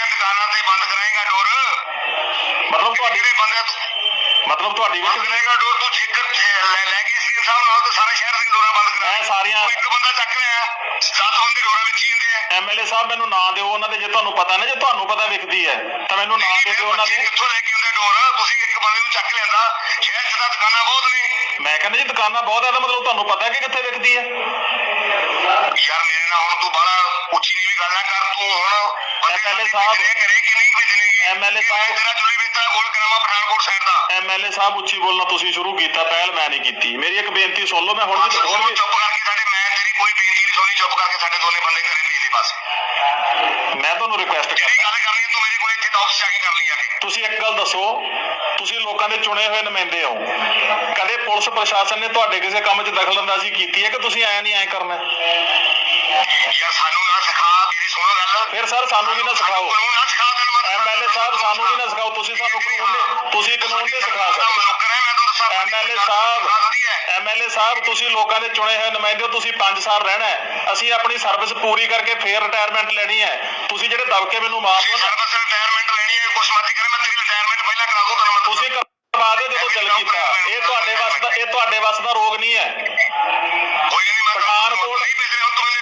ਕਿਹਦੀਆਂ ਦੁਕਾਨਾਂ ਤੇ ਬੰਦ ਕਰਾਏਗਾ ਡੋਰ। ਮਤਲਬ ਤੁਹਾਡੀ ਕਿਹੜੇ ਬੰਦੇ ਤੂੰ ਮਤਲਬ ਤੁਹਾਡੀ ਬੰਦ ਵਿੱਚ ਕਰਾਏਗਾ ਡੋਰ ਤੂੰ ਇਹ ਲੈ ਲੈ ਕੇ ਸੀਐਮ ਸਾਹਿਬ ਨਾਲ ਤੇ ਸਾਰੇ ਸ਼ਹਿਰ ਦੀਆਂ ਡੋਰਾਂ ਬੰਦ ਕਰਾ। ਮੈਂ ਸਾਰੀਆਂ ਇੱਕ ਬੰਦਾ ਚੱਕ ਲਿਆ ਸੱਤ ਬੰਦੇ ਡੋਰਾਂ ਵਿੱਚ ਹੀ ਹੁੰਦੇ ਆ। ਐਮਐਲਏ ਸਾਹਿਬ ਮੈਨੂੰ ਨਾਂ ਦਿਓ ਉਹਨਾਂ ਦੇ ਜੇ ਤੁਹਾਨੂੰ ਪਤਾ ਨਾ ਜੇ ਤੁਹਾਨੂੰ ਪਤਾ ਵਿਕਦੀ ਹੈ ਤਾਂ ਮੈਨੂੰ ਨਾਂ ਦੇ ਦਿਓ ਉਹਨਾਂ ਦੇ। ਕਿੱਥੋਂ ਲੈ ਕੇ ਆਉਂਦੇ ਡੋਰ? ਬੰਦੇ ਨੂੰ ਚੱਕ ਲਿਆਂਦਾ। ਸ਼ਹਿਰ 'ਚ ਤਾਂ ਦੁਕਾਨਾਂ ਬਹੁਤ ਨੇ। ਮੈਂ ਕਹਿੰਦਾ ਜੀ ਦੁਕਾਨਾਂ ਬਹੁਤ ਹੈ ਤਾਂ ਮਤਲਬ ਤੁਹਾਨੂੰ ਪਤਾ ਕਿ ਕਿੱਥੇ ਵਿਕਦੀ ਹੈ ਯਾਰ ਮੇਰੇ ਨਾਲ ਹੁਣ ਤੂੰ ਬੜਾ ਉੱਚੀ ਨੀਵੀਂ ਗੱਲ ਨਾ ਕਰ ਤੂੰ ਹੁਣ MLA ਸਾਹਿਬ, ਕਰੇ ਕਿ ਨਹੀਂ ਭੇਜਣਗੇ MLA ਸਾਹਿਬ, ਤੇਰਾ ਚੁਲੀ ਵੇਚਦਾ ਗੋਲ ਕਰਾਵਾ ਪਠਾਨਕੋਟ ਸਾਈਡ ਦਾ। ਐਮਐਲਏ ਸਾਹਿਬ ਉੱਚੀ ਬੋਲਣਾ ਤੁਸੀਂ ਸ਼ੁਰੂ ਕੀਤਾ ਪਹਿਲ ਮੈਂ ਨਹੀਂ ਕੀਤੀ। ਮੇਰੀ ਇੱਕ ਬੇਨਤੀ ਸੁਣ ਲਓ ਮੈਂ ਹੁਣ ਵੀ ਚੁੱਪ ਕਰਕੇ ਸਾਡੇ ਮੈਂ ਤੇਰੀ ਕੋਈ ਬੇਇੱਜ਼ਤੀ ਨਹੀਂ ਸੁਣੀ ਚੁੱਪ ਕਰਕੇ ਸਾਡੇ ਦੋਨੇ ਬੰਦੇ ਘਰੇ ਭੇਜ ਦੇ ਬਸ ਮੈਂ ਤੁਹਾਨੂੰ ਰਿਕੁਐਸਟ ਜਿਹੜੀ ਕਰਦਾ ਗੱਲ ਕਰਨੀ ਹੈ ਤੂੰ ਮੇਰੇ ਕੋਲ ਇੱਥੇ ਤਾਂ ਆਫਿਸ ਜਾ ਕੇ ਕਰਨੀ ਆ ਕੇ ਤੁਸੀਂ ਇੱਕ ਗੱਲ ਦੱਸੋ ਤੁਸੀਂ ਲੋਕਾਂ ਦੇ ਚੁਣੇ ਹੋਏ ਨੁਮਾਇੰਦੇ ਹੋ। ਕਦੇ ਪੁਲਿਸ ਪ੍ਰਸ਼ਾਸਨ ਨੇ ਤੁਹਾਡੇ ਕਿਸੇ ਕੰਮ 'ਚ ਦਖਲਅੰਦਾਜ਼ੀ ਕੀਤੀ ਹੈ ਕਿ ਤੁਸੀਂ ਐ ਨਹੀਂ ਐ ਕਰਨਾ? ਯਾਰ ਸਾਨੂੰ ਨਾ ਸਿਖਾ ਮੇਰੀ ਸੁਣੋ ਗੱਲ। ਫਿਰ ਸਰ ਸਾਨੂੰ ਵੀ ਨਾ ਸਿਖਾਓ? ਨਾ ਐਮਐਲਏ ਸਾਹਿਬ ਸਾਨੂੰ ਵੀ ਨਾ ਸਿਖਾਓ? ਤੁਸੀਂ ਸਾਨੂੰ ਕਾਨੂੰਨ ਤੁਸੀਂ ਕਾਨੂੰਨ ਨਹੀਂ ਸਿਖਾ ਸਕਦੇ ਐਮਐਲਏ ਸਾਹਿਬ ਐਮਐਲਏ ਸਾਹਿਬ ਤੁਸੀਂ ਲੋਕਾਂ ਦੇ ਚੁਣੇ ਹੋਏ ਨੁਮਾਇੰਦੇ ਹੋ ਤੁਸੀਂ 5 ਸਾਲ ਰਹਿਣਾ ਹੈ। ਅਸੀਂ ਆਪਣੀ ਸਰਵਿਸ ਪੂਰੀ ਕਰਕੇ ਫੇਰ ਰਿਟਾਇਰਮੈਂਟ ਲੈਣੀ ਹੈ। ਤੁਸੀਂ ਜਿਹੜੇ ਦਬਕੇ ਮੈਨੂੰ ਮਾਰ ਦਿਓ ਸਰਵਿਸ ਰਿਟਾਇਰਮੈਂਟ ਲੈਣੀ ਹੈ ਕੁਛ ਮਰਜ਼ੀ ਕਰੇ ਮੈਂ ਤੇਰੀ ਰਿਟਾਇਰਮੈਂਟ ਪਹਿਲਾਂ ਕਰਾ ਦੂੰ ਤੈਨੂੰ ਮੈਂ ਤੁਸੀਂ ਕਰਵਾ ਦਿਓ ਜਦੋਂ ਦਿਲ ਕੀਤਾ। ਇਹ ਤੁਹਾਡੇ ਵੱਸ ਦਾ ਇਹ ਤੁਹਾਡੇ ਵੱਸ ਦਾ ਰੋਗ ਨਹੀਂ ਹੈ। ਕੋਈ ਨਹੀਂ ਮੈਂ ਪਠਾਨਕੋਟ- ਨਹੀਂ ਭੇਜ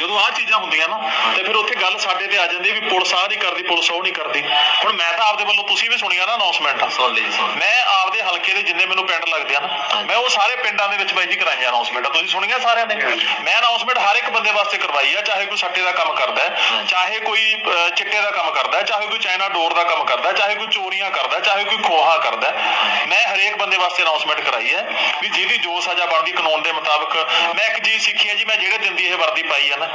ਜਦੋਂ ਆਹ ਚੀਜ਼ਾਂ ਹੁੰਦੀਆਂ ਨਾ ਤੇ ਫਿਰ ਉੱਥੇ ਗੱਲ ਸਾਡੇ ਤੇ ਆ ਜਾਂਦੀ ਵੀ ਪੁਲਿਸ ਆਹ ਨਹੀਂ ਕਰਦੀ ਪੁਲਿਸ ਉਹ ਨਹੀਂ ਕਰਦੀ। ਹੁਣ ਮੈਂ ਤਾਂ ਆਪਦੇ ਵੱਲੋਂ ਤੁਸੀਂ ਵੀ ਸੁਣੀਆਂ ਨਾ ਅਨਾਉਂਸਮੈਂਟ ਸੁਣ ਲਈ ਸੁਣ ਮੈਂ ਆਪਦੇ ਹਲਕੇ ਦੇ ਜਿੰਨੇ ਮੈਨੂੰ ਪਿੰਡ ਲੱਗਦੇ ਆ ਨਾ ਮੈਂ ਉਹ ਸਾਰੇ ਪਿੰਡਾਂ ਦੇ ਵਿੱਚ ਬਾਈ ਜੀ ਕਰਾਈਆਂ ਅਨਾਉਂਸਮੈਂਟਾਂ ਤੁਸੀਂ ਸੁਣੀਆਂ ਸਾਰਿਆਂ ਨੇ? ਮੈਂ ਅਨਾਉਂਸਮੈਂਟ ਹਰ ਇੱਕ ਬੰਦੇ ਵਾਸਤੇ ਕਰਵਾਈ ਆ ਚਾਹੇ ਕੋਈ ਸੱਟੇ ਦਾ ਕੰਮ ਕਰਦਾ ਹੈ ਚਾਹੇ ਕੋਈ ਚਿੱਟੇ ਦਾ ਕੰਮ ਕਰਦਾ ਹੈ ਚਾਹੇ ਕੋਈ ਚਾਈਨਾ ਡੋਰ ਦਾ ਕੰਮ ਕਰਦਾ ਹੈ ਚਾਹੇ ਕੋਈ ਚੋਰੀਆਂ ਕਰਦਾ ਹੈ ਚਾਹੇ ਕੋਈ ਖੋਹਾ ਕਰਦਾ ਹੈ। ਮੈਂ ਹਰੇਕ ਬੰਦੇ ਵਾਸਤੇ ਅਨਾਉਂਸਮੈਂਟ ਕਰਾਈ ਹੈ ਵੀ ਜਿਹਦੀ ਜੋ ਸਜ਼ਾ ਬਣਦੀ ਕਾਨੂੰਨ ਦੇ ਮੁਤਾਬਕ ਮੈਂ ਇੱਕ ਚੀਜ਼ ਸਿੱਖੀ ਹੈ ਜੀ ਮੈਂ ਜਿਹੜੇ ਦਿਨ ਦੀ ਇਹ ਵਰਦੀ ਪਾਈ ਹੈ ਨਾ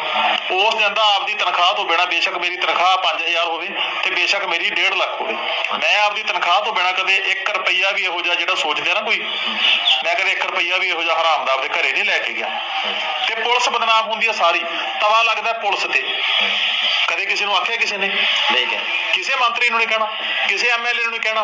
ਉਸ ਦਿਨ ਦਾ ਆਪਦੀ ਤਨਖਾਹ ਤੋਂ ਬਿਨਾ ਬੇਸ਼ੱਕ ਮੇਰੀ ਤਨਖਾਹ 5000 ਹੋਵੇ ਤੇ ਬੇਸ਼ੱਕ ਮੇਰੀ 1.5 ਲੱਖ ਹੋਵੇ। ਮੈਂ ਆਪਦੀ ਤਨਖਾਹ ਤੋਂ ਬਿਨਾ ਕਦੇ 1 ਰੁਪਈਆ ਵੀ ਇਹੋ ਜਿਹਾ ਜਿਹੜਾ ਸੋਚਦੇ ਆ ਨਾ ਕੋਈ ਮੈਂ ਕਦੇ 1 ਰੁਪਈਆ ਵੀ ਇਹੋ ਜਿਹਾ ਹਰਾਮ ਦਾ ਆਪਦੇ ਘਰੇ ਨਹੀਂ ਲੈ ਕੇ ਗਿਆ। ਤੇ ਪੁਲਿਸ ਬਦਨਾਮ ਹੁੰਦੀ ਹੈ ਸਾਰੀ। ਤਵਾ ਲੱਗਦਾ ਪੁਲਿਸ ਤੇ। ਕਦੇ ਕਿਸੇ ਨੂੰ ਆਖਿਆ ਕਿਸੇ ਨੇ? ਨਹੀਂ ਕਿਸੇ ਮੰਤਰੀ ਨੂੰ ਨਹੀਂ ਕਹਿਣਾ ਕਿਸੇ ਐਮਐਲਏ ਨੂੰ ਨਹੀਂ ਕਹਿਣਾ।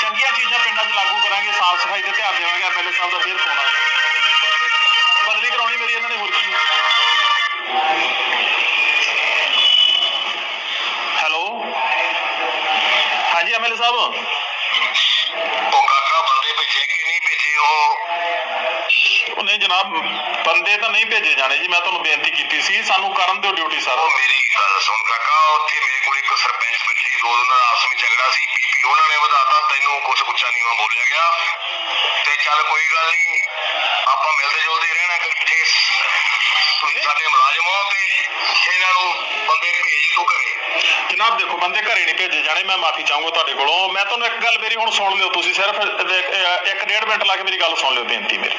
ਚੰਗੀਆਂ ਚੀਜ਼ਾਂ ਪਿੰਡਾਂ 'ਚ ਲਾਗੂ ਕਰਾਂਗੇ ਸਾਫ਼ ਸਫ਼ਾਈ ਤੇ ਧਿਆਨ ਦੇਵਾਂਗੇ ਐਮਐਲਏ ਸਾਹਿਬ ਦਾ ਫੇਰ ਫੋਨ ਆ ਗਿਆ ਬਦਲੀ ਕਰਾਉਣੀ ਮੇਰੀ ਇਹਨਾਂ ਨੇ ਹੋਰ ਕੀ। ਹੈਲੋ? ਹਾਂਜੀ ਐਮਐਲਏ ਸਾਹਿਬ? ਉਹ ਕਾਕਾ ਬੰਦੇ ਭੇਜੇ ਕਿ ਨਹੀਂ ਭੇਜੇ ਉਹ? ਨਹੀਂ ਜਨਾਬ ਬੰਦੇ ਤਾਂ ਨਹੀਂ ਭੇਜੇ ਜਾਣੇ ਜੀ ਮੈਂ ਤੁਹਾਨੂੰ ਬੇਨਤੀ ਕੀਤੀ ਸੀ ਸਾਨੂੰ ਕਰਨ ਦਿਓ ਡਿਊਟੀ ਸਰ ਉਹ ਮੇਰੀ ਗੱਲ ਸੁਣ ਕਾਕਾ ਉੱਥੇ ਮੇਰੇ ਕੋਲ ਇੱਕ ਸਰਪੰਚ ਦੋ ਉਹਨਾਂ ਦਾ ਆਪਸ ਵਿੱਚ ਝਗੜਾ ਸੀ ਪੀਪੀ ਉਹਨਾਂ ਨੇ ਵਧਾਤਾ, ਤੈਨੂੰ ਕੁਝ ਉੱਚਾ ਨੀਵਾਂ ਬੋਲਿਆ ਗਿਆ। ਤੇ ਚੱਲ ਕੋਈ ਗੱਲ ਨਹੀਂ ਆਪਾਂ ਮਿਲਦੇ ਜੁਲਦੇ ਰਹਿਣਾ ਇਕੱਠੇ। ਤੁਸੀਂ ਸਾਡੇ ਮੁਲਾਜ਼ਮ ਹੋ ਤੇ ਇਹਨਾਂ ਨੂੰ ਬੰਦੇ ਭੇਜ ਤੂੰ ਘਰੇ। ਜਨਾਬ ਦੇਖੋ, ਬੰਦੇ ਘਰੇ ਨਹੀਂ ਭੇਜੇ ਜਾਣੇ, ਮੈਂ ਮਾਫੀ ਚਾਹੂੰਗਾ ਤੁਹਾਡੇ ਕੋਲੋਂ। ਮੈਂ ਤੁਹਾਨੂੰ ਇੱਕ ਗੱਲ ਮੇਰੀ ਹੁਣ ਸੁਣ ਲਿਓ ਤੁਸੀਂ ਸਿਰਫ ਇੱਕ- ਇੱਕ ਡੇਢ ਮਿੰਟ ਲਾ ਕੇ ਮੇਰੀ ਗੱਲ ਸੁਣ ਲਿਓ, ਬੇਨਤੀ ਮੇਰੀ।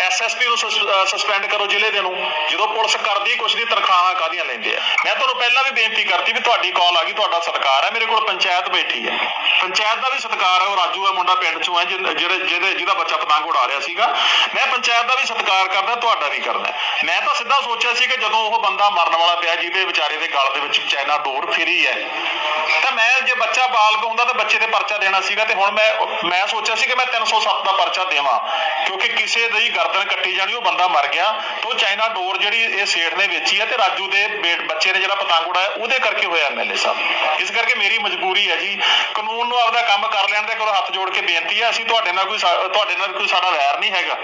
ਐਸਐਸਪੀ ਨੂੰ ਸਸਪੈਂਡ ਕਰੋ ਜ਼ਿਲ੍ਹੇ ਦੇ ਨੂੰ, ਜਦੋਂ ਪੁਲਿਸ ਕਰਦੀ ਕੁਛ ਦੀ ਤਨਖਾਹਾਂ ਕਾਦੀਆਂ ਲੈਂਦੇ ਆ? ਮੈਂ ਤੁਹਾਨੂੰ ਪਹਿਲਾਂ ਵੀ ਬੇਨਤੀ ਕਰਤੀ ਵੀ ਤੁਹਾਡੀ ਕਾਲ ਆ ਗਈ, ਤੁਹਾਡਾ ਸਰਕਾਰ ਹੈ ਮੇਰੇ ਕੋਲ ਪੰਚਾਇਤ ਬੈਠੀ ਹੈ ਪੰਚਾਇਤ ਦਾ ਵੀ ਸਤਿਕਾਰ ਹੈ ਉਹ ਰਾਜੂ ਹੈ ਮੁੰਡਾ ਪਿੰਡ ਚੋਂ ਹੈ ਜਿਹੜੇ ਜਿਹਦੇ, ਜਿਹਦਾ ਬੱਚਾ ਪਤੰਗ ਉਡਾ ਰਿਹਾ ਸੀਗਾ। ਮੈਂ ਪੰਚਾਇਤ ਦਾ ਵੀ ਸਤਿਕਾਰ ਕਰਦਾ, ਤੁਹਾਡਾ ਵੀ ਕਰਦਾ। ਮੈਂ ਤਾਂ ਸਿੱਧਾ ਸੋਚਿਆ ਸੀ ਕਿ ਜਦੋਂ ਉਹ ਬੰਦਾ ਮਰਨ ਵਾਲਾ ਪਿਆ, ਜਿਹਦੇ ਵਿਚਾਰੇ ਦੇ ਗਲ ਦੇ ਵਿੱਚ ਚਾਈਨਾ ਡੋਰ ਫਿਰੀ ਹੈ ਤਾਂ ਮੈਂ ਜੇ ਬੱਚਾ ਬਾਲਗ ਹੁੰਦਾ ਤਾਂ ਬੱਚੇ ਤੇ ਪਰਚਾ ਦੇਣਾ ਸੀਗਾ, ਤੇ ਹੁਣ ਮੈਂ ਮੈਂ ਸੋਚਿਆ ਸੀ ਕਿ ਮੈਂ 307 ਦਾ ਪਰਚਾ ਦੇਵਾਂ, ਕਿਉਂਕਿ ਕਿਸੇ ਦੀ ਗਰਦਨ ਕੱਟੀ ਜਾਣੀ, ਉਹ ਬੰਦਾ ਮਰ ਗਿਆ। ਤੇ ਚਾਈਨਾ ਡੋਰ ਜਿਹੜੀ ਇਹ ਸੇਠ ਨੇ ਵੇਚੀ ਹੈ ਤੇ ਰਾਜੂ ਦੇ ਬੱਚੇ ਨੇ ਜਿਹੜਾ ਪਤੰਗ ਉਡਾਇਆ, ਉਹਦੇ ਕਰਕੇ ਹੋਇਆ ਐਮਐਲਏ ਸਾਹਿਬ। ਇਸ ਕਰਕੇ ਮੇਰੀ ਮਜਬੂਰੀ ਹੈ ਜੀ। ਕਾਨੂੰਨ ਨੂੰ ਆਪਦਾ ਕੰਮ ਕਰ ਲੈਣ ਦੇ ਕੋਲ ਹੱਥ ਜੋੜ ਕੇ ਬੇਨਤੀ ਹੈ, ਅਸੀਂ ਤੁਹਾਡੇ ਨਾਲ ਕੋਈ ਤੁਹਾਡੇ ਨਾਲ ਕੋਈ ਸਾਡਾ ਵੈਰ ਨਹੀਂ ਹੈਗਾ।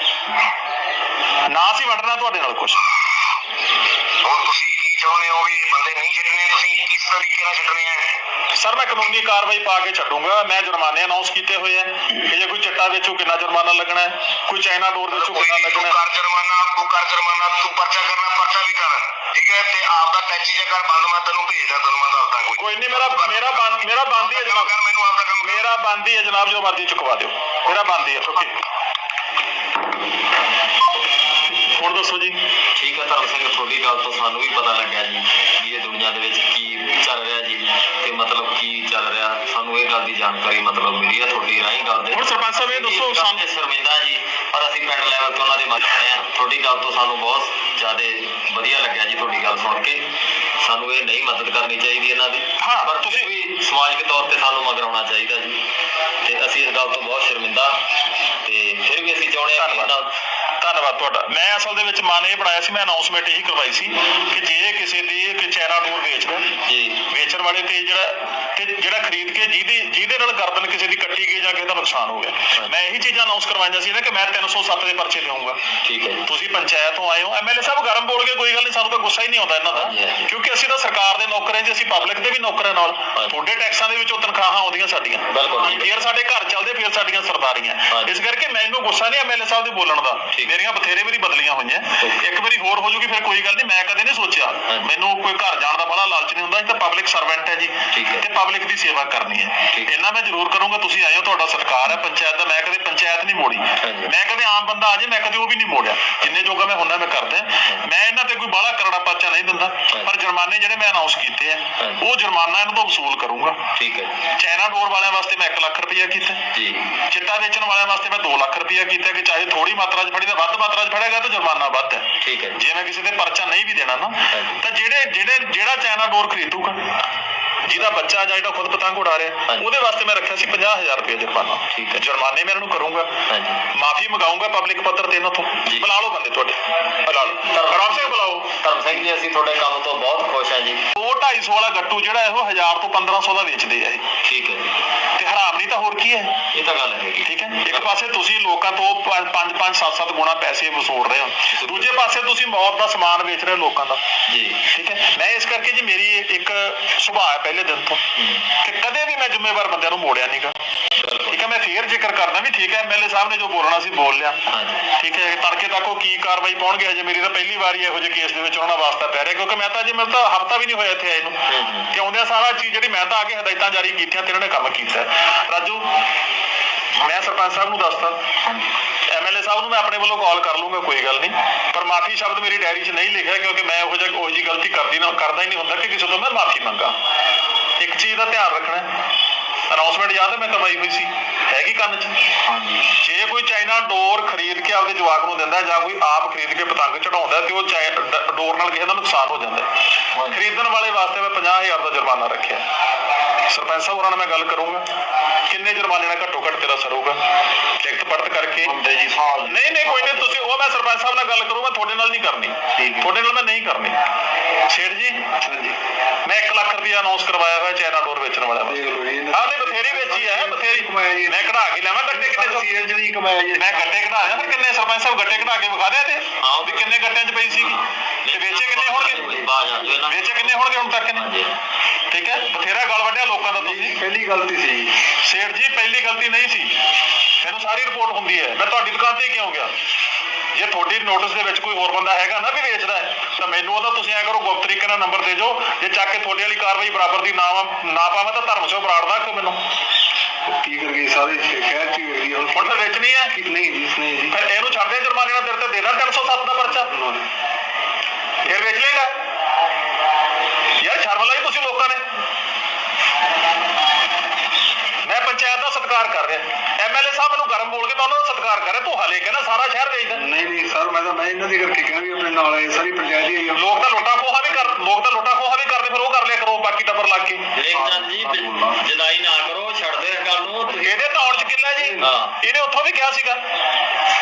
ਨਾ ਅਸੀਂ ਵੰਡਣਾ, ਤੁਹਾਡੇ ਨਾਲ ਕੁਝ ਹੁਣ ਤੁਸੀਂ ਚਾਹੁੰਦੇ ਹੋ ਵੀ ਬੰਦੇ ਨਹੀਂ ਛੱਡਣੇ ਤੁਸੀਂ ਕਿਸ ਤਰੀਕੇ ਨਾਲ ਛੱਡਣੇ ਆ? ਸਰ ਮੈਂ ਕਾਨੂੰਨੀ ਕਾਰਵਾਈ ਪਾ ਕੇ ਛੱਡੂੰਗਾ। ਮੈਂ ਜੁਰਮਾਨੇ ਅਨਾਉਂਸ ਕੀਤੇ ਹੋਏ ਆ ਕਿ ਜੇ ਕੋਈ ਚਿੱਟਾ ਵੇਚੂ ਕਿੰਨਾ ਜੁਰਮਾਨਾ ਲੱਗਣਾ ਹੈ? ਕੋਈ ਚਾਈਨਾ ਡੋਰ ਵੇਚੂ ਕਿੰਨਾ ਲੱਗਣਾ ਹੈ? ਕਰ ਜੁਰਮਾਨਾ ਤੂੰ ਕਰ ਜੁਰਮਾਨਾ ਤੂੰ ਪਰਚਾ ਕਰਨਾ ਪਰਚਾ ਵੀ ਕਰ। ਠੀਕ ਹੈ? ਤੇ ਆਪ ਦਾ ਟੈਚੀ ਜੇ ਕਰ ਬੰਦ ਮੈਂ ਤੈਨੂੰ ਭੇਜਦਾ ਤੈਨੂੰ ਮੈਂ ਦੱਸਦਾ ਕੋਈ। ਕੋਈ ਨਹੀਂ ਮੇਰਾ ਮੇਰਾ ਬੰਦ ਮੇਰਾ ਬੰਦ ਹੀ ਹੈ ਜਨਾਬ। ਕਰ ਮੈਨੂੰ ਆਪਦਾ ਕੰਮ ਮੇਰਾ ਬੰਦ ਹੀ ਜਨਾਬ ਜੋ ਮਰਜ਼ੀ ਚੁਕਵਾ ਦਿਓ। ਮੇਰਾ ਬੰਦ ਹੀ ਹੈ ਓਕੇ। ਹੁਣ ਦੱਸੋ ਜੀ। ਠੀਕ ਹੈ ਧਰਮ ਸਿੰਘ ਤੁਹਾਡੀ ਗੱਲ ਤੋਂ ਸਾਨੂੰ ਵੀ ਪਤਾ ਲੱਗਿਆ ਜੀ ਵੀ ਇਹ ਦੁਨੀਆ ਦੇ ਵਿੱਚ ਕੀ ਚੱਲ ਰਿਹਾ ਜੀ ਤੇ ਮਤਲਬ ਕੀ ਚੱਲ ਰਿਹਾ। ਸਾਨੂੰ ਇਹ ਗੱਲ ਦੀ ਜਾਣਕਾਰੀ ਮਤਲਬ ਮਿਲੀ ਹੈ ਤੁਹਾਡੀ ਰਾਹੀਂ ਗੱਲ ਦੇ। ਹੁਣ ਸਰਪੰਚ ਸਾਹਿਬ ਇਹ ਦੱਸੋ ਸਾਨੂੰ ਸ਼ਰਮਿੰਦਾ ਜੀ ਪਰ ਅਸੀਂ ਪਿੰਡ ਲੈਵਲ ਤੇ ਉਹਨਾਂ ਦੇ ਮਦਦ ਆ ਤੁਹਾਡੀ ਗੱਲ ਤੋਂ ਸਾਨੂੰ ਬਹੁਤ ਜ਼ਿਆਦਾ ਵਧੀਆ ਲੱਗਿਆ ਜੀ ਤੁਹਾਡੀ ਗੱਲ ਸੁਣ ਕੇ। ਸਾਨੂੰ ਇਹ ਨਹੀਂ ਮਦਦ ਕਰਨੀ ਚਾਹੀਦੀ ਇਹਨਾਂ ਦੀ। ਹਾਂ, ਪਰ ਤੁਸੀਂ- ਤੁਸੀਂ ਵੀ ਸਮਾਜਿਕ ਤੌਰ ਤੇ ਸਾਨੂੰ ਮਗਰ ਆਉਣਾ ਚਾਹੀਦਾ ਜੀ। ਤੇ ਅਸੀਂ ਇਸ ਗੱਲ ਤੋਂ ਬਹੁਤ ਸ਼ਰਮਿੰਦਾ। ਤੇ ਫਿਰ ਵੀ ਅਸੀਂ ਚਾਹੁੰਦੇ ਹਾਂ ਕਿ ਧੰਨਵਾਦ। ਤੁਹਾਡਾ ਮੈਂ ਅਸਲ ਦੇ ਵਿੱਚ ਮਨ ਇਹ ਬਣਾਇਆ ਸੀ ਮੈਂ ਅਨਾਉਂਸਮੈਂਟ ਇਹੀ ਕਰਵਾਈ ਸੀ ਕਿ ਜੇ ਕਿਸੇ ਦੀ ਕਿ ਚਾਈਨਾ ਡੋਰ ਵੇਚਦਾ ਜੀ ਵੇਚਣ ਵਾਲੇ ਤੇ ਜਿਹੜਾ ਤੇ ਜਿਹੜਾ ਖਰੀਦ ਕੇ ਜਿਹਦੀ ਜਿਹਦੇ ਨਾਲ ਗਰਦਨ ਕਿਸੇ ਦੀ ਕੱਟੀ ਗਈ ਜਾਂ ਕਿਸੇ ਦਾ ਨੁਕਸਾਨ ਹੋ ਗਿਆ ਮੈਂ ਇਹੀ ਚੀਜ਼ਾਂ ਅਨਾਉਂਸ ਕਰਵਾਈਆਂ ਸੀ ਨਾ ਕਿ ਮੈਂ 307 ਦੇ ਪਰਚੇ ਦੇਵਾਂਗਾ ਠੀਕ ਹੈ ਤੁਸੀਂ ਪੰਚਾਇਤ ਤੋਂ ਆਏ ਹੋ ਐਮਐਲਏ ਸਾਹਿਬ ਗਰਮ ਬੋਲ ਕੇ ਕੋਈ ਗੱਲ ਨਹੀਂ ਸਾਨੂੰ ਤਾਂ ਗੁੱਸਾ ਹੀ ਨਹੀਂ ਆਉਂਦਾ ਇਹਨਾਂ ਦਾ। ਕਿਉਂਕਿ ਅਸੀਂ ਤਾਂ ਸਰਕਾਰ ਦੇ ਨੌਕਰ ਹਾਂ ਜੀ ਅਸੀਂ ਪਬਲਿਕ ਦੇ ਵੀ ਨੌਕਰ ਹਾਂ ਨਾਲ। ਤੁਹਾਡੇ ਟੈਕਸਾਂ ਦੇ ਵਿੱਚੋਂ ਤਨਖਾਹਾਂ ਆਉਂਦੀਆਂ ਸਾਡੀਆਂ ਬਿਲਕੁਲ ਜੀ। ਫਿਰ ਸਾਡੇ ਘਰ ਚੱਲਦੇ ਫਿਰ ਸਾਡੀਆਂ ਸਰਦਾਰੀਆਂ। ਇਸ ਕਰਕੇ ਮੈਨੂੰ ਗੁੱਸਾ ਨਹੀਂ ਐਮਐਲਏ ਸਾਹਿਬ ਦੇ ਬੋਲਣ ਦਾ ਠੀਕ। ਮੇਰੀਆਂ ਬਥੇਰੇ ਵਾਰੀ ਬਦਲੀਆਂ ਹੋਈਆਂ। ਇੱਕ ਵਾਰੀ ਹੋਰ ਹੋ ਜੂਗੀ ਫਿਰ ਕੋਈ ਗੱਲ ਨਹੀਂ ਮੈਂ ਕਦੇ ਨਹੀਂ ਸੋਚਿਆ। ਮੈਨੂੰ ਕੋਈ ਘਰ ਜਾਣ ਦਾ ਬੜਾ ਲਾਲਚ ਨਹੀਂ ਹੁੰਦਾ ਇਹ ਤਾਂ ਪਬਲਿਕ ਸਰਵੈਂਟ ਹੈ ਜੀ। ਤੇ ਪਬਲਿਕ ਦੀ ਸੇਵਾ ਕਰਨੀ ਹੈ। ਇੰਨਾ ਮੈਂ ਜ਼ਰੂਰ ਕਰੂੰਗਾ ਤੁਸੀਂ ਆਏ ਹੋ ਤੁਹਾਡਾ ਸਰਕਾਰ ਹੈ ਪੰਚਾਇਤ ਦਾ ਮੈਂ ਕਦੇ ਪੰਚਾਇਤ ਨਹੀਂ ਮੋੜੀ। ਮੈਂ ਕਦੇ ਆਮ ਬੰਦਾ ਆ ਜੇ ਮੈਂ ਕਦੇ ਉਹ ਵੀ ਨਹੀਂ ਮੋੜਿਆ। ਜਿੰਨੇ ਜੋਗਾ ਮੈਂ ਹੁੰਦਾ ਮੈਂ ਕਰਦਾ। ਮੈਂ ਇਹਨਾਂ ਤੇ ਕੋਈ ਬਾਹਲਾ ਕਰੜਾ ਪਾਚਾ ਨਹੀਂ ਦਿੰਦਾ। ਪਰ ਜੁਰਮਾਨੇ ਜਿਹੜੇ ਮੈਂ ਅਨਾਉਂਸ ਕੀਤੇ ਆ। ਉਹ ਜੁਰਮਾਨਾ ਇਹਨਾਂ ਤੋਂ ਵਸੂਲ ਕਰੂੰਗਾ। ਠੀਕ ਹੈ ਜੀ। ਚਾਈਨਾ ਡੋਰ ਵਾਲਿਆਂ ਵਾਸਤੇ ਮੈਂ 1 ਲੱਖ ਰੁਪਇਆ ਕੀਤਾ। ਜੀ। ਚਿੱਟਾ ਵੇਚਣ ਵਾਲਿਆਂ ਵਾਸਤੇ ਮੈਂ 2 ਲੱਖ ਰੁਪਇਆ ਕੀਤਾ ਕਿ ਚਾਹੇ ਥੋੜੀ ਮਾਤਰਾ 'ਚ ਫੜੀ ਤਾਂ ਵੱਧ ਮਾਤਰਾ 'ਚ ਫੜੇਗਾ ਤਾਂ ਜੁਰਮਾਨਾ ਵੱਧ ਹੈ ਠੀਕ ਹੈ ਜੀ। ਮੈਂ ਕਿਸੇ ਤੇ ਪਰਚਾ ਨਹੀਂ ਵੀ ਦੇਣਾ ਨਾ। ਤਾਂ ਜਿਹੜੇ ਜਿਹੜੇ ਜਿਹੜਾ ਚਾਈਨਾ ਡੋਰ ਖਰੀਦੂਗਾ ਜਿਹਦਾ ਬੱਚਾ ਜਾਂ ਜਿਹੜਾ ਖੁਦ ਪਤੰਗ ਉਡਾ ਰਿਹਾ। ਉਹਦੇ ਵਾਸਤੇ ਮੈਂ ਰੱਖਿਆ ਸੀ 50000 ਰੁਪਏ ਜੁਰਮਾਨਾ ਠੀਕ ਹੈ। ਜੁਰਮਾਨੇ ਮੈਂ ਇਹਨਾਂ ਨੂੰ ਕਰੂੰਗਾ ਹਾਂਜੀ ਮਾਫੀ ਮੰਗਾਉਂਗਾ ਪਬਲਿਕ ਪੱਤਰ ਤੇ ਇਹਨਾਂ ਤੋਂ। ਬੁਲਾ ਲਓ ਬੰਦੇ ਤੁਹਾਡੇ ਬੁਲਾ ਲਓ ਆਰਾਮ ਸਿੰਘ ਬੁਲਾਓ ਧਰਮ ਸਿੰਘ ਜੀ ਅਸੀਂ ਤੁਹਾਡੇ ਕੰਮ ਤੋਂ ਬਹੁਤ ਖੁਸ਼ ਹਾਂ ਜੀ 250 ਵਾਲਾ ਗੱਟੂ ਜਿਹੜਾ ਇਹੋ 1000 ਤੋਂ 1500 ਦਾ ਵੇਚਦੇ ਆ ਇਹ। ਠੀਕ ਹੈ ਤੇ ਹਰਾਮ ਨਹੀਂ ਤਾਂ ਹੋਰ ਕੀ ਹੈ? ਇਹ ਤਾਂ ਗੱਲ ਹੈਗੀ। ਠੀਕ ਹੈ? ਇੱਕ ਪਾਸੇ ਤੁਸੀਂ ਲੋਕਾਂ ਤੋਂ 5 5 7 7 ਗੁਣਾ ਪੈਸੇ ਵਸੂਲ ਰਹੇ ਹੋ। ਦੂਜੇ ਪਾਸੇ ਤੁਸੀਂ ਮੌਤ ਦਾ ਸਮਾਨ ਵੇਚ ਰਹੇ ਹੋ ਲੋਕਾਂ ਦਾ। ਜੀ। ਠੀਕ ਹੈ? ਮੈਂ ਇਸ ਕਰਕੇ ਜੀ ਮੇਰੀ ਇੱਕ ਸੁਭਾਅ ਹੈ ਪਹਿਲੇ ਦਿਨ ਤੋਂ ਕਿ ਕਦੇ ਵੀ ਮੈਂ ਜ਼ਿੰਮੇਵਾਰ ਬੰਦਿਆਂ ਨੂੰ ਮੋੜਿਆ ਨਹੀਂਗਾ ਠੀਕ ਹੈ? ਮੈਂ ਫੇਰ ਜ਼ਿਕਰ ਕਰਦਾ ਵੀ ਠੀਕ ਹੈ ਐਮਐਲਏ ਸਾਹਿਬ ਨੇ ਜੋ ਬੋਲਣਾ ਸੀ ਬੋਲ ਲਿਆ। ਠੀਕ ਹੈ? ਤੜਕੇ ਤੱਕ ਉਹ ਕੀ ਕਾਰਵਾਈ ਪਾਉਣਗੇ? ਹਜੇ ਮੇਰੀ ਤਾਂ ਪਹਿਲੀ ਵਾਰੀ ਇਹੋ ਜਿਹੇ ਕੇਸ ਦੇ ਵਿੱਚ ਉਹਨਾਂ ਵਾਸਤਾ ਪੈ ਰਿਹਾ ਕਿਉਂਕਿ ਮੈਂ ਤਾਂ ਜੀ ਮੈਨੂੰ ਤਾਂ ਹਫਤਾ ਵੀ ਨਹੀਂ ਹੋਇਆ ਇੱਥੇ ਆਏ ਨੂੰ। ਤੇ ਆਉਂਦਿਆਂ ਸਾਰਾ ਚੀਜ਼ ਜਿਹੜੀ ਮੈਂ ਤਾਂ ਆ ਕੇ ਹਦਾਇਤਾਂ ਜਾਰੀ ਕੀਤੀਆਂ ਤੇ ਇਹਨਾਂ ਨੇ ਕੰਮ ਕੀਤਾ। ਰਾਜੂ, ਮੈਂ ਸਰਪੰਚ ਸਾਹਿਬ ਨੂੰ ਦੱਸਤਾ ਐਮਐਲਏ ਸਾਹਿਬ ਨੂੰ ਮੈਂ ਆਪਣੇ ਵੱਲੋਂ ਕਾਲ ਕਰ ਲੂੰਗਾ ਕੋਈ ਗੱਲ ਨਹੀਂ। ਪਰ ਮਾਫੀ ਸ਼ਬਦ ਮੇਰੀ ਡਾਇਰੀ 'ਚ ਨਹੀਂ ਲਿਖਿਆ ਕਿਉਂਕਿ ਮੈਂ ਉਹੋ ਜਿਹਾ ਉਹੋ ਜਿਹੀ ਗਲਤੀ ਕਰਦੀ ਨਾ, ਕਰਦਾ ਹੀ ਨਹੀਂ ਹੁੰਦਾ ਕਿ ਕਿਸੇ ਤੋਂ ਮੈਂ ਮਾਫੀ ਮੰਗਾ। ਇੱਕ ਚੀਜ਼ ਦਾ ਧਿਆਨ ਰੱਖਣਾ ਅਨਾਉਂਸਮੈਂਟ ਯਾਦ ਹੈ? ਮੈਂ ਕਰਵਾਈ ਹੋਈ ਸੀ। ਹੈਗੀ ਕੰਨ 'ਚ? ਹਾਂਜੀ। ਜੇ ਕੋਈ ਚਾਈਨਾ ਡੋਰ ਖਰੀਦ ਕੇ ਆਪਦੇ ਜਵਾਕ ਨੂੰ ਦਿੰਦਾ ਜਾਂ ਕੋਈ ਆਪ ਖਰੀਦ ਕੇ ਪਤੰਗ ਚੜਾਉਂਦਾ ਤੇ ਉਹ ਡੋਰ ਨਾਲ ਕਿਸੇ ਦਾ ਨੁਕਸਾਨ ਹੋ ਜਾਂਦਾ। ਖਰੀਦਣ ਵਾਲੇ ਵਾਸਤੇ ਮੈਂ 50000 ਦਾ ਜੁਰਮਾਨਾ ਰੱਖਿਆ ਸਰਪੰਚ ਸਾਹਿਬ ਨਾਲ ਮੈਂ ਗੱਲ ਕਰੂੰਗਾ। ਕਿੰਨੇ ਜੁਰਮਾਨੇ ਨਾਲ ਘੱਟੋ ਘੱਟ ਤੇਰਾ ਸਰੂਗਾ ਲਿਖਤ ਪੜਤ ਕਰਕੇ। ਨਹੀਂ ਨਹੀਂ ਕੋਈ ਨਹੀਂ ਤੁਸੀਂ ਮੈਂ ਸਰਪੰਚ ਸਾਹਿਬ ਨਾਲ ਗੱਲ ਕਰੂੰਗਾ ਤੁਹਾਡੇ ਨਾਲ ਨਹੀਂ ਕਰਨੀ। ਤੁਹਾਡੇ ਨਾਲ ਮੈਂ ਨਹੀਂ ਕਰਨੀ। ਸ਼ੇਰ ਜੀ ਮੈਂ 1 ਲੱਖ ਰੁਪਇਆ ਅਨਾਉਂਸ ਕਰਵਾਇਆ ਹੋਇਆ ਚਾਈਨਾ ਡੋਰ ਵੇਚਣ ਵਾਲਿਆਂ ਦਾ ਹਾਂ ਨਹੀਂ ਬਥੇਰੀ ਵੇਚੀ ਹੈ ਬਥੇਰੀ। ਮੈਂ ਕਢਾ ਕੇ ਲਿਆਵਾਂ ਗੱਟੇ ਕਿੰਨੇ ਸੀਐਨ ਜਿਹੜੀ ਕਮਾਇਆ ਜੀ। ਮੈਂ ਗੱਟੇ ਕਢਾ ਦਿਆਂ ਫਿਰ ਕਿੰਨੇ ਸਰਪੰਚ ਸਾਹਿਬ ਗੱਟੇ ਕਢਾ ਕੇ ਵਿਖਾ ਦਿਆ ਤੇ? ਹਾਂ। ਵੀ ਕਿੰਨੇ ਗੱਟਿਆਂ 'ਚ ਪਈ ਸੀਗੀ? ਤੇ ਵੇਚੇ ਕਿੰਨੇ ਹੋਣਗੇ? ਜੋ ਵੇਚੇ ਕਿੰਨੇ ਹੋਣਗੇ ਹੁਣ ਤੱਕ ਨੇ ਠੀਕ ਹੈ ਬਥੇਰਾ ਗਲ ਵੱਢਿਆ ਲੋਕਾਂ ਦਾ ਤੁਸੀਂ। ਪਹਿਲੀ ਗਲਤੀ ਸੀ ਸੇਠ ਜੀ ਪਹਿਲੀ ਗਲਤੀ ਨਹੀਂ ਸੀ। ਮੈਨੂੰ ਸਾਰੀ ਰਿਪੋਰਟ ਹੁੰਦੀ ਹੈ। ਮੈਂ ਤੁਹਾਡੀ ਦੁਕਾਨ ਤੇ ਕਿਉਂ ਗਿਆ ਜੇ ਤੁਹਾਡੀ ਨੋਟਿਸ ਦੇ ਵਿੱਚ ਕੋਈ ਹੋਰ ਬੰਦਾ ਹੈਗਾ ਨਾ ਵੀ ਵੇਚਦਾ ਹੈ ਤਾਂ ਮੈਨੂੰ ਉਹਦਾ ਤੁਸੀਂ ਐ ਕਰੋ ਗੁਪਤ ਤਰੀਕੇ ਨਾਲ ਨੰਬਰ ਦੇ ਦਿਓ। ਜੇ ਚੱਕ ਕੇ ਤੁਹਾਡੇ ਵਾਲੀ ਕਾਰਵਾਈ ਬਰਾਬਰ ਦੀ ਨਾ ਨਾ ਪਾਵਾਂ ਤਾਂ ਧਰਮ ਚੋਂ ਬਰਾੜਦਾ ਕਿ ਮੈਨੂੰ। ਕੀ ਕਰ ਗਈ ਸਾਰੇ ਸ਼ਹਿਰ ਚ ਹੀ ਗਈ ਹੁਣ ਤਾਂ ਵੇਚਣੀ ਹੈ। ਨਹੀਂ ਜੀ ਨਹੀਂ ਜੀ। ਫਿਰ ਇਹਨੂੰ ਛੱਡ ਦੇ ਜੁਰਮਾਨੇ ਨਾਲ ਤੇਰੇ ਤੇ ਦੇਣਾ 307 ਦਾ ਪਰਚਾ। ਫਿਰ ਵੇਚ ਲੇਗਾ ਯਾਰ ਸ਼ਰਮ ਲਾਈ ਤੁਸੀਂ ਲੋਕਾਂ ਨੇ ਮੈਂ ਪੰਚਾਇਤ ਦਾ ਸਤਿਕਾਰ ਕਰ ਰਿਹਾ। ਐਮਐਲਏ ਸਾਹਿਬ ਮੈਨੂੰ ਗਰਮ ਬੋਲ ਕੇ ਤਾਂ ਉਹਨਾਂ ਦਾ ਸਤਿਕਾਰ ਕਰ ਰਿਹਾ। ਤੂੰ ਹਲੇ ਕਹਿੰਦਾ ਸਾਰਾ ਸ਼ਹਿਰ ਵੇਚਦਾ ਨਹੀਂ ਨਹੀਂ ਸਰ ਮੈਂ ਤਾਂ ਮੈਂ ਇਹਨਾਂ ਦੇ ਕਰਕੇ ਕਹਿਣਾ ਵੀ ਆਪਣੇ ਨਾਲ ਆਏ ਸਾਰੀ ਪੰਚਾਇਤ ਹੀ ਆਈ ਆ। ਲੋਕ ਤਾਂ ਲੋਟਾ ਖੋਹਾ ਵੀ ਕਰ ਲੋਕ ਤਾਂ ਲੋਟਾ ਖੋਹਾ ਵੀ ਕਰਦੇ ਫਿਰ ਉਹ ਕਰ ਲਿਆ ਕਰੋ ਬਾਕੀ ਟੱਬਰ ਲੱਗ ਕੇ। ਲੇਖ ਚੰਦ ਜੀ ਜਦਾਈ ਨਾ ਕਰੋ ਛੱਡ ਦੇ ਗੱਲ ਨੂੰ ਤੁਸੀਂ ਇਹਦੇ ਤੌਰ ਚ ਕਿੱਲਾ ਜੀ। ਇਹਨੇ ਉੱਥੋਂ ਵੀ ਕਿਹਾ ਸੀਗਾ।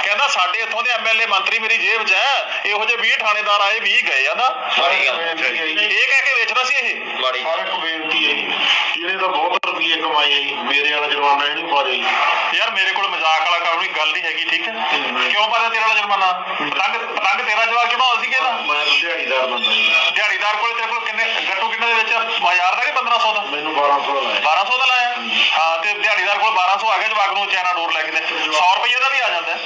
ਕਹਿੰਦਾ ਸਾਡੇ ਇੱਥੋਂ ਦੇ ਐਮਐਲਏ ਮੰਤਰੀ ਮੇਰੀ ਜੇਬ 'ਚ ਹੈ ਇਹੋ ਜਿਹੇ 20 ਥਾਣੇਦਾਰ ਆਏ 20 ਗਏ ਆ ਨਾ। ਇਹ ਕਹਿ ਕੇ ਵੇਚਦਾ ਸੀ ਇਹ। ਮਾੜੀ ਬੇਨਤੀ ਹੈ ਜੀ। ਇਹਨੇ ਤਾਂ ਬਹੁਤ ਰੁਪਏ ਕਮਾਏ ਜੀ ਮੇਰੇ ਵਾਲਾ ਜੁਰਮਾਨਾ ਇਹਨੂੰ ਪਾ ਜੀ ਯਾਰ ਮੇਰੇ ਕੋਲ ਮਜ਼ਾਕ ਵਾਲਾ ਕਰਨ ਦੀ ਗੱਲ ਨਹੀਂ ਹੈਗੀ ਠੀਕ ਹੈ? ਕਿਉਂ ਪਾਦਾ ਤੇਰਾ ਵਾਲਾ ਜੁਰਮਾਨਾ? ਪਤੰਗ ਪਤੰਗ ਤੇਰਾ ਜਵਾਬ ਚੜਾਉਣਾ ਸੀ ਕਿਹਦਾ ਮੈਂ ਦਿਹਾੜੀਦਾਰ ਬੰਦਾ ਜੀ। ਦਿਹਾੜੀਦਾਰ ਕੋਲੇ ਤੇਰੇ ਕੋਲ ਕਿੰਨੇ ਗੱਟੂ ਕਿੰਨੇ ਦੇ ਵਿੱਚ? 1000 ਦਾ ਕਿ 1500 ਦਾ? ਮੈਨੂੰ 1200 ਦਾ ਲਾਇਆ। 1200 ਦਾ ਲਾਇਆ? ਹਾਂ ਤੇ ਦਿਹਾੜੀਦਾਰ ਕੋਲ 1200 ਆ ਗਿਆ ਜਵਾਕ ਨੂੰ ਚੈਨਾ ਡੋਰ ਲੈ ਕੇ ਦੇ 100 ਰੁਪਏ ਦਾ ਵੀ ਆ ਜਾਂਦਾ।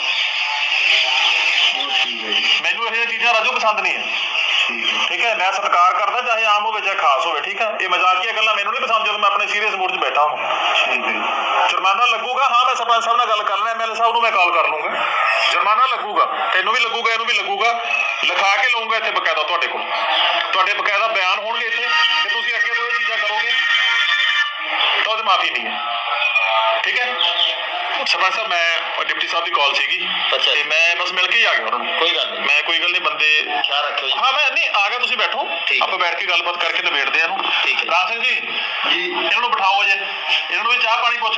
ਮੈਨੂੰ ਇਹ ਚੀਜ਼ਾਂ ਰਾਜੂ ਪਸੰਦ ਨਹੀਂ ਹੈ। ਠੀਕ ਹੈ, ਮੈਂ ਸਤਿਕਾਰ ਕਰਦਾ, ਚਾਹੇ ਆਮ ਹੋਵੇ, ਚਾਹੇ ਖਾਸ ਹੋਵੇ, ਠੀਕ ਹੈ? ਇਹ ਮਜ਼ਾਕੀਆ ਗੱਲਾਂ ਮੈਨੂੰ ਨਹੀਂ ਪਸੰਦ, ਜਦੋਂ ਮੈਂ ਆਪਣੇ ਸੀਰੀਅਸ ਮੂਡ 'ਚ ਬੈਠਾ ਹਾਂ ਜੁਰਮਾਨਾ ਲੱਗੂਗਾ? ਹਾਂ, ਮੈਂ ਸਰਪੰਚ ਸਾਹਿਬ ਨਾਲ ਗੱਲ ਕਰ ਲੈਣਾ ਐਮਐਲਏ ਸਾਹਿਬ ਨੂੰ ਮੈਂ ਕਾਲ ਕਰ ਲੂੰਗਾ। ਜੁਰਮਾਨਾ ਲੱਗੂਗਾ, ਤੈਨੂੰ ਵੀ ਲੱਗੂਗਾ, ਇਹਨੂੰ ਵੀ ਲੱਗੂਗਾ। ਲਿਖਾ ਕੇ ਲਊਂਗਾ ਇੱਥੇ ਬਕਾਇਦਾ ਤੁਹਾਡੇ ਕੋਲ। ਤੁਹਾਡੇ ਬਕਾਇਦਾ ਬਿਆਨ ਹੋਣਗੇ ਇੱਥੇ, ਤੇ ਤੁਸੀਂ ਅੱਗੇ ਤੋਂ ਇਹ ਚੀਜ਼ਾਂ ਕਰੋਗੇ। ਤਾਂ ਉਹਦੀ ਮਾਫੀ ਨਹੀਂ ਹੈ। ਠੀਕ ਹੈ? ਸਰਪੰਚ ਸਾਹਿਬ, ਮੈਂ ਡਿਪਟੀ ਸਾਹਿਬ ਦੀ ਕਾਲ ਸੀਗੀ। ਅੱਛਾ। ਤੇ ਮੈਂ ਬਸ ਮਿਲ ਕੇ ਹੀ ਆ ਗਿਆ। ਉਹਨਾਂ ਨੂੰ ਕੋਈ ਗੱਲ ਨਹੀਂ। ਮੈਂ ਕੋਈ ਗੱਲ ਨਹੀਂ ਬੰਦੇ ਖਿਆਲ ਰੱਖਿਓ ਜੀ। ਹਾਂ ਮੈਂ ਨਹੀਂ ਆ ਗਿਆ ਤੁਸੀਂ ਬੈਠੋ। ਠੀਕ। ਆਪਾਂ ਬੈਠ ਕੇ ਗੱਲਬਾਤ ਕਰਕੇ ਨਿਬੇੜਦੇ ਆ ਇਹਨੂੰ। ਠੀਕ ਹੈ। ਰਾਜ ਸਿੰਘ ਜੀ ਜੀ। ਇਹਨਾਂ ਨੂੰ ਬਿਠਾਓ ਜੇ ਇਹਨਾਂ ਨੂੰ ਵੀ ਚਾਹ ਪਾਣੀ ਪੁੱਛ